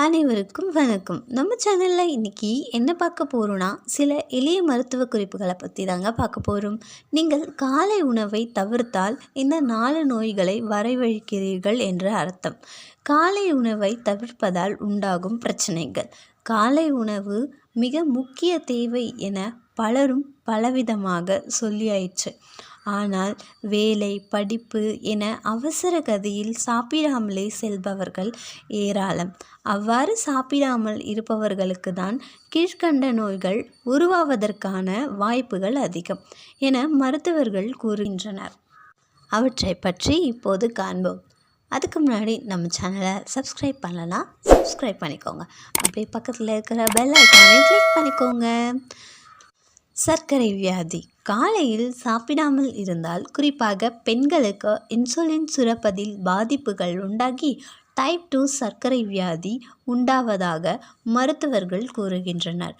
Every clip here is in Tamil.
அனைவருக்கும் வணக்கம். நம்ம சேனலில் இன்றைக்கி என்ன பார்க்க போகிறோன்னா சில எளிய மருத்துவ குறிப்புகளை பற்றி தாங்க பார்க்க போகிறோம் நீங்கள் காலை உணவை தவிர்த்தால் இந்த நாலு நோய்களை வரவழைக்கிறீர்கள் என்று அர்த்தம். காலை உணவை தவிர்ப்பதால் உண்டாகும் பிரச்சனைகள். காலை உணவு மிக முக்கிய தேவை என பலரும் பலவிதமாக சொல்லியாயிற்று. ஆனால் வேலை படிப்பு என அவசர கதியில் சாப்பிடாமலே செல்பவர்கள் ஏராளம். அவ்வாறு சாப்பிடாமல் இருப்பவர்களுக்கு தான் கீழ்கண்ட நோய்கள் உருவாவதற்கான வாய்ப்புகள் அதிகம் என மருத்துவர்கள் கூறுகின்றனர். அவற்றை பற்றி இப்போது காண்போம். அதுக்கு முன்னாடி நம்ம சேனலை சப்ஸ்கிரைப் பண்ணலாம் சப்ஸ்கிரைப் பண்ணிக்கோங்க. அப்படியே பக்கத்தில் இருக்கிற பெல் ஐக்கானை கிளிக் பண்ணிக்கோங்க. சர்க்கரை வியாதி. காலையில் சாப்பிடாமல் இருந்தால் குறிப்பாக பெண்களுக்கு இன்சுலின் சுரப்பதில் பாதிப்புகள் உண்டாகி டைப் டூ சர்க்கரை வியாதி உண்டாவதாக மருத்துவர்கள் கூறுகின்றனர்.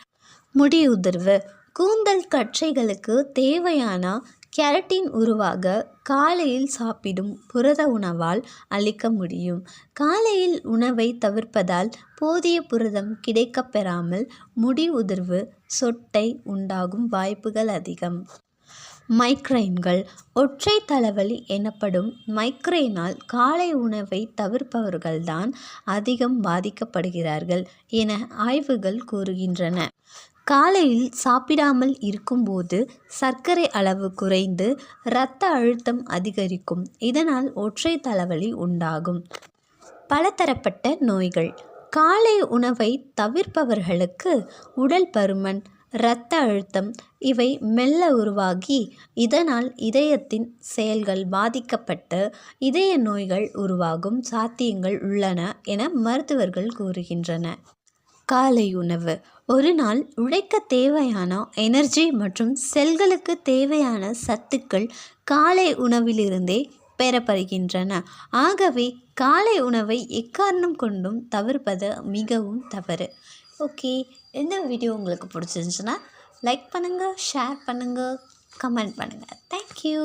முடி உதிர்வு கூந்தல் கற்றைகளுக்கு தேவையான கேரட்டின் உருவாக காலையில் சாப்பிடும் புரத உணவால் அளிக்க முடியும். காலையில் உணவை தவிர்ப்பதால் போதிய புரதம் கிடைக்கப்பெறாமல் முடி உதிர்வு சொட்டை உண்டாகும் வாய்ப்புகள் அதிகம். மைக்ரைன்கள். ஒற்றை தலைவலி எனப்படும் மைக்ரைனால் காலை உணவை தவிர்ப்பவர்கள்தான் அதிகம் பாதிக்கப்படுகிறார்கள் என ஆய்வுகள் கூறுகின்றன. காலையில் சாப்பிடாமல் இருக்கும்போது சர்க்கரை அளவு குறைந்து இரத்த அழுத்தம் அதிகரிக்கும். இதனால் ஒற்றை தலைவலி உண்டாகும். பலதரப்பட்ட நோய்கள். காலை உணவை தவிர்ப்பவர்களுக்கு உடல் பருமன் இரத்த அழுத்தம் இவை மெல்ல உருவாகி இதனால் இதயத்தின் செயல்கள் பாதிக்கப்பட்டு இதய நோய்கள் உருவாகும் சாத்தியங்கள் உள்ளன என மருத்துவர்கள் கூறுகின்றன காலை உணவு. ஒரு நாள் உழைக்க தேவையான எனர்ஜி மற்றும் செல்களுக்கு தேவையான சத்துக்கள் காலை உணவிலிருந்தே பெறப்படுகின்றன. ஆகவே காலை உணவை எக்காரணம் கொண்டும் தவிர்ப்பது மிகவும் தவறு. ஓகே இந்த வீடியோ உங்களுக்கு பிடிச்சிருந்துச்சுன்னா லைக் பண்ணுங்கள் ஷேர் பண்ணுங்கள் கமெண்ட் பண்ணுங்கள் தேங்க்யூ